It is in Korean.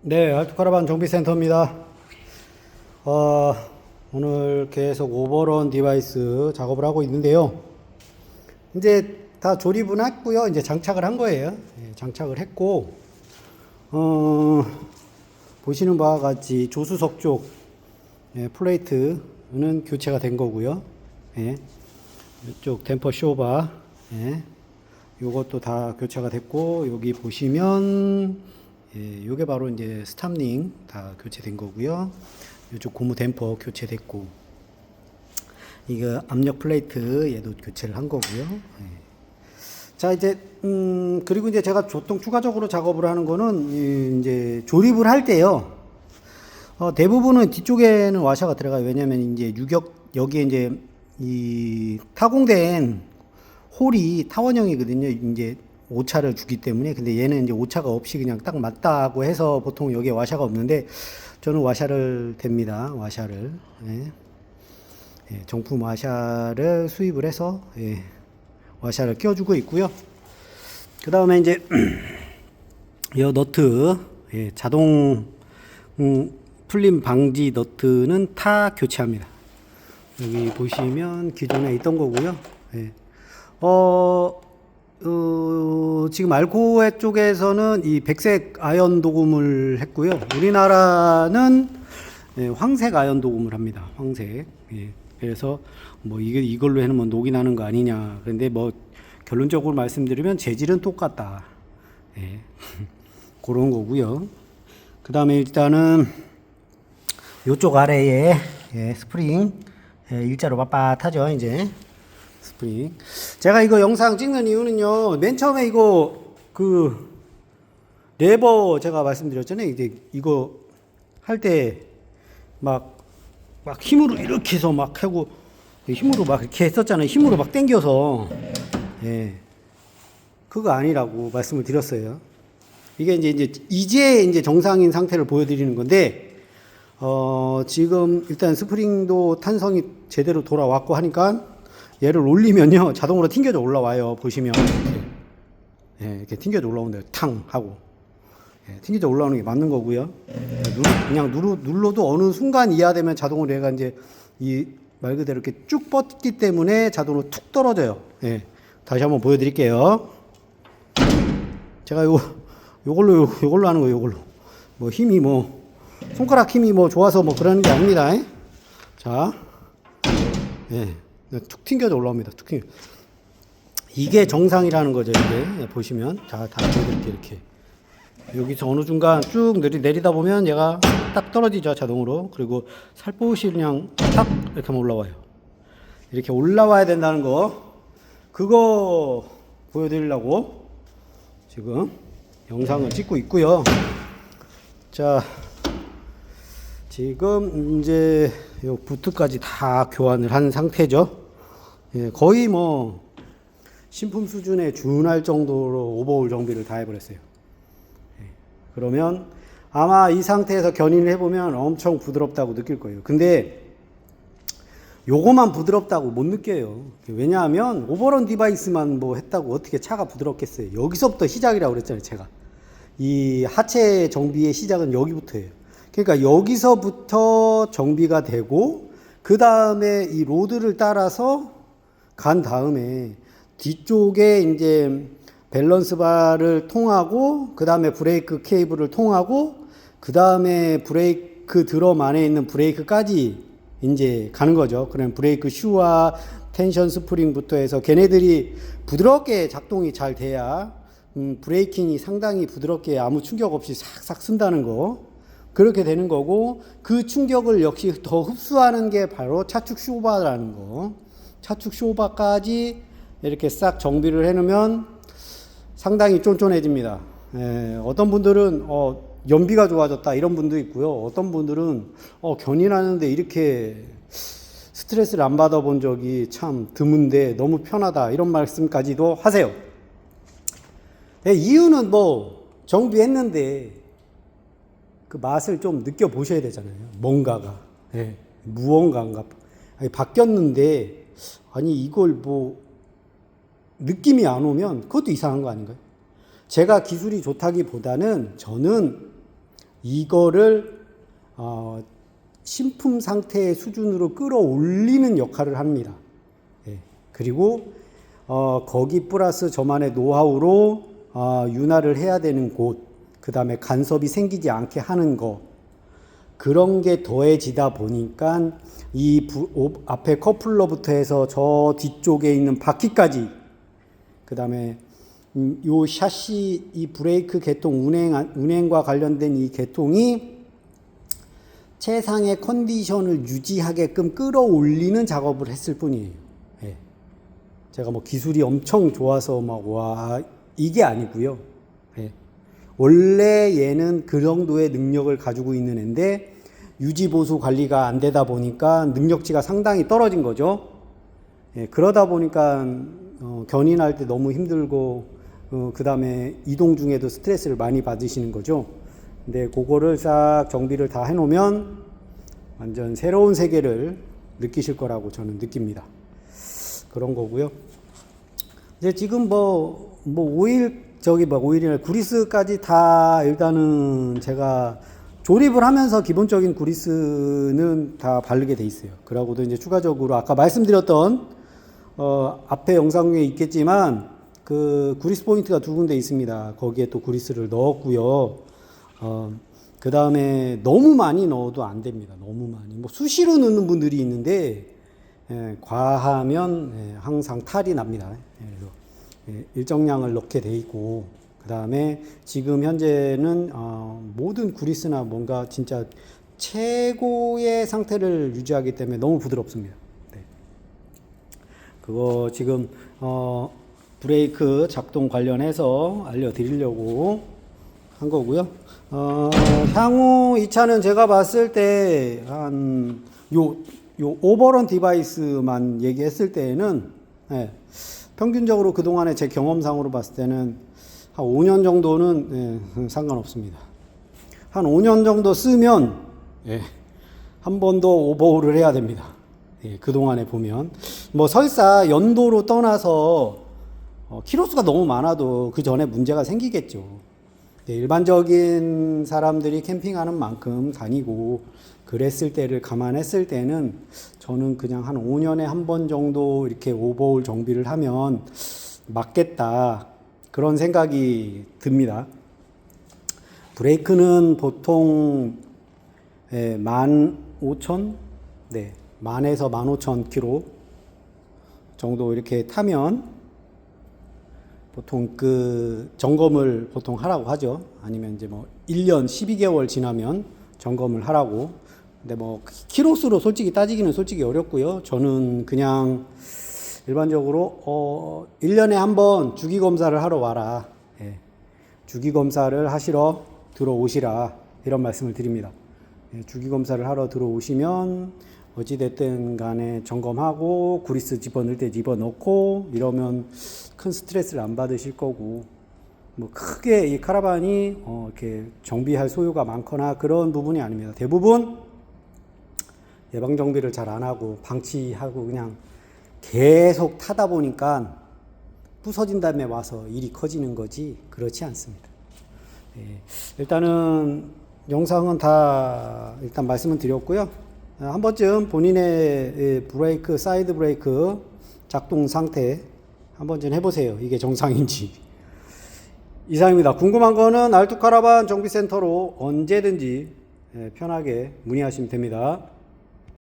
네, 알투카라반 정비센터입니다. 어, 오늘 계속 오버런 디바이스 작업을 하고 있는데요. 이제 다 조립은 했고요. 이제 장착을 한 거예요. 예, 장착을 했고, 어, 보시는 바와 같이 조수석 쪽 예, 플레이트는 교체가 된 거고요. 예, 이쪽 댐퍼 쇼바, 예, 요것도 다 교체가 됐고, 여기 보시면, 예, 요게 바로 이제 스탑링 다 교체된 거고요. 이쪽 고무 댐퍼 교체됐고, 이거 압력 플레이트 얘도 교체를 한 거고요. 예. 자 이제 음 그리고 이제 제가 보통 추가적으로 작업을 하는 거는 이, 이제 조립을 할 때요. 어, 대부분은 뒤쪽에는 와샤가 들어가요. 왜냐면 이제 유격 여기에 이제 이 타공된 홀이 타원형이거든요. 이제 오차를 주기 때문에 근데 얘는 이제 오차가 없이 그냥 딱 맞다고 해서 보통 여기에 와샤가 없는데 저는 와샤를 댑니다. 와샤를 예. 예, 정품 와샤를 수입을 해서 예, 와샤를 껴주고 있고요. 그 다음에 이제 이 너트 예, 자동 음, 풀림 방지 너트는 타 교체합니다. 여기 보시면 기존에 있던 거고요. 예. 어, 어, 지금 알코에 쪽에서는 이 백색 아연 도금을 했고요. 우리나라는 예, 황색 아연 도금을 합니다. 황색. 예. 그래서 뭐 이게 이걸로 해놓으면 녹이 나는 거 아니냐. 그런데 뭐 결론적으로 말씀드리면 재질은 똑같다. 예. 그런 거고요. 그 다음에 일단은 이쪽 아래에 예, 스프링 예, 일자로 빳빳하죠 이제 스프링. 제가 이거 영상 찍는 이유는요. 맨 처음에 이거 그 레버 제가 말씀드렸잖아요. 이제 이거 할때막막 힘으로 이렇게 해서 막 하고 힘으로 막 이렇게 했었잖아요. 힘으로 막 당겨서 예. 그거 아니라고 말씀을 드렸어요. 이게 이제 이제 이제 이제 정상인 상태를 보여드리는 건데 어 지금 일단 스프링도 탄성이 제대로 돌아왔고 하니까 얘를 올리면요 자동으로 튕겨져 올라와요 보시면 예, 이렇게 튕겨져 올라오는데 탕 하고 예, 튕겨져 올라오는 게 맞는 거고요. 누르, 그냥 누르, 눌러도 어느 순간 이하 되면 자동으로 얘가 이제 이 말 그대로 이렇게 쭉 뻗기 때문에 자동으로 툭 떨어져요. 예, 다시 한번 보여드릴게요. 제가 요 요걸로 요- 요걸로 하는 거예요. 요걸로 뭐 힘이 뭐 손가락 힘이 뭐 좋아서 뭐 그러는 게 아닙니다. 예? 자, 예, 툭 튕겨져 올라옵니다. 툭 튕겨. 이게 정상이라는 거죠. 이게 예, 보시면 자, 다 보여드릴게요. 이렇게. 여기서 어느 중간 쭉 내리, 내리다 보면 얘가 딱 떨어지죠 자동으로 그리고 살포시 그냥 딱 이렇게 올라와요 이렇게 올라와야 된다는 거 그거 보여드리려고 지금 영상을 찍고 있고요 자 지금 이제 요 부트까지 다 교환을 한 상태죠 예, 거의 뭐 신품 수준에 준할 정도로 오버올 정비를 다 해버렸어요 그러면 아마 이 상태에서 견인을 해보면 엄청 부드럽다고 느낄 거예요. 근데 요거만 부드럽다고 못 느껴요. 왜냐하면 오버런 디바이스만 뭐 했다고 어떻게 차가 부드럽겠어요. 여기서부터 시작이라고 그랬잖아요, 제가. 이 하체 정비의 시작은 여기부터예요. 그러니까 여기서부터 정비가 되고 그 다음에 이 로드를 따라서 간 다음에 뒤쪽에 이제 밸런스 바를 통하고 그 다음에 브레이크 케이블을 통하고 그 다음에 브레이크 드럼 안에 있는 브레이크까지 이제 가는 거죠. 그럼 브레이크 슈와 텐션 스프링부터 해서 걔네들이 부드럽게 작동이 잘 돼야 음, 브레이킹이 상당히 부드럽게 아무 충격 없이 싹싹 쓴다는 거. 그렇게 되는 거고 그 충격을 역시 더 흡수하는 게 바로 차축 쇼바라는 거. 차축 쇼바까지 이렇게 싹 정비를 해놓으면 상당히 쫀쫀해집니다. 예, 어떤 분들은 어, 연비가 좋아졌다 이런 분도 있고요. 어떤 분들은 어, 견인하는데 이렇게 스트레스를 안 받아본 적이 참 드문데 너무 편하다 이런 말씀까지도 하세요. 예, 이유는 뭐 정비했는데 그 맛을 좀 느껴 보셔야 되잖아요. 뭔가가 예, 무언가인가 바뀌었는데 아니 이걸 뭐 느낌이 안 오면 그것도 이상한 거 아닌가요? 제가 기술이 좋다기보다는 저는 이거를 어, 신품 상태의 수준으로 끌어올리는 역할을 합니다. 예. 그리고 어, 거기 플러스 저만의 노하우로 어, 윤활을 해야 되는 곳, 그 다음에 간섭이 생기지 않게 하는 거, 그런 게 더해지다 보니까 이 부- 오- 앞에 커플러부터 해서 저 뒤쪽에 있는 바퀴까지, 그 다음에 음, 요 샤시 이 브레이크 개통 운행 운행과 관련된 이 개통이 최상의 컨디션을 유지하게끔 끌어올리는 작업을 했을 뿐이에요. 예. 제가 뭐 기술이 엄청 좋아서 막 와 이게 아니고요. 예. 원래 얘는 그 정도의 능력을 가지고 있는 애인데 유지 보수 관리가 안 되다 보니까 능력치가 상당히 떨어진 거죠. 예, 그러다 보니까 어, 견인할 때 너무 힘들고 어, 그 다음에 이동 중에도 스트레스를 많이 받으시는 거죠. 근데 그거를 싹 정비를 다 해놓으면 완전 새로운 세계를 느끼실 거라고 저는 느낍니다. 그런 거고요. 이제 지금 뭐, 뭐, 오일, 저기 뭐, 오일이나 구리스까지 다 일단은 제가 조립을 하면서 기본적인 구리스는 다 바르게 돼 있어요. 그러고도 이제 추가적으로 아까 말씀드렸던, 어, 앞에 영상에 있겠지만, 그 구리스 포인트가 두 군데 있습니다. 거기에 또 구리스를 넣었고요. 어, 그 다음에 너무 많이 넣어도 안 됩니다. 너무 많이. 뭐 수시로 넣는 분들이 있는데, 예, 과하면 예, 항상 탈이 납니다. 예, 그래서 예, 일정량을 넣게 돼 있고 그 다음에 지금 현재는 어, 모든 구리스나 뭔가 진짜 최고의 상태를 유지하기 때문에 너무 부드럽습니다. 네. 그거 지금 어, 브레이크 작동 관련해서 알려드리려고 한 거고요. 어, 향후 이 차는 제가 봤을 때 한 요 요 오버런 디바이스만 얘기했을 때에는 예, 평균적으로 그 동안에 제 경험상으로 봤을 때는 한 5년 정도는 예, 상관없습니다. 한 5년 정도 쓰면 예, 한 번 더 오버홀을 해야 됩니다. 예, 그 동안에 보면 뭐 설사 연도로 떠나서 어, 키로수가 너무 많아도 그 전에 문제가 생기겠죠. 네, 일반적인 사람들이 캠핑하는 만큼 다니고 그랬을 때를 감안했을 때는 저는 그냥 한 5년에 한 번 정도 이렇게 오버홀 정비를 하면 맞겠다 그런 생각이 듭니다. 브레이크는 보통 예, 만 오천, 네, 만에서 만 오천 킬로 정도 이렇게 타면 보통 그 점검을 보통 하라고 하죠. 아니면 이제 뭐 1년 12개월 지나면 점검을 하라고. 근데 뭐 키로수로 솔직히 따지기는 솔직히 어렵고요. 저는 그냥 일반적으로 어 1년에 한 번 주기 검사를 하러 와라. 예. 주기 검사를 하시러 들어오시라. 이런 말씀을 드립니다. 예, 주기 검사를 하러 들어오시면 어찌 됐든 간에 점검하고 구리스 집어넣을 때 집어넣고 이러면 큰 스트레스를 안 받으실 거고 뭐 크게 이 카라반이 어 이렇게 정비할 소요가 많거나 그런 부분이 아닙니다. 대부분 예방 정비를 잘 안 하고 방치하고 그냥 계속 타다 보니까 부서진 다음에 와서 일이 커지는 거지 그렇지 않습니다. 예, 일단은 영상은 다 일단 말씀은 드렸고요. 아, 한 번쯤 본인의 예, 브레이크, 사이드 브레이크 작동 상태 한 번쯤 해보세요. 이게 정상인지. 이상입니다. 궁금한 거는 알투카라반 정비센터로 언제든지 예, 편하게 문의하시면 됩니다.